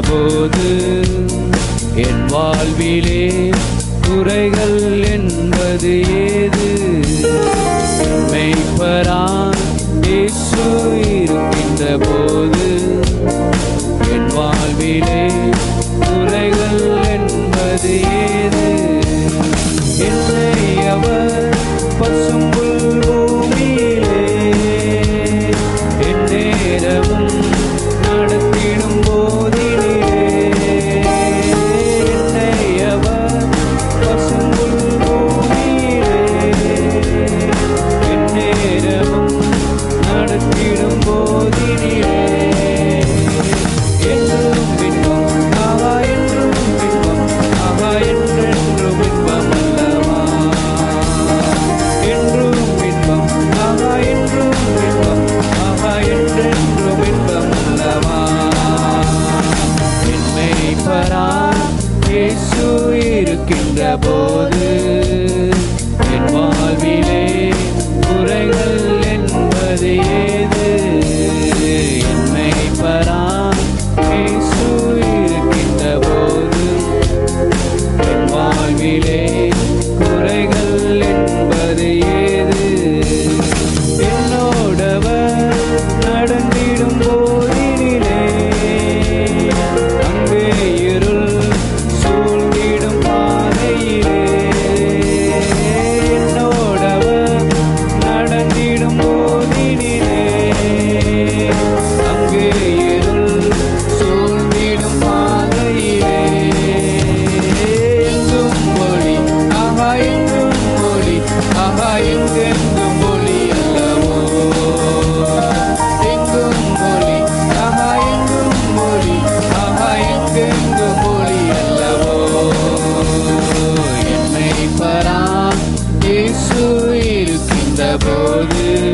போது என் வாழ்விலே குறைகள் என்பது ஏது? மெய்ப்பரான் இயேசு இருக்கின்ற போது என் வாழ்விலே குறைகள் என்பது ஏது? என் உலகிலே குறைகள் என்பது ஏது? என்னோடவர் நடந்திடும் போது மீட்பராம் இயேசு இருக்கின்ற போது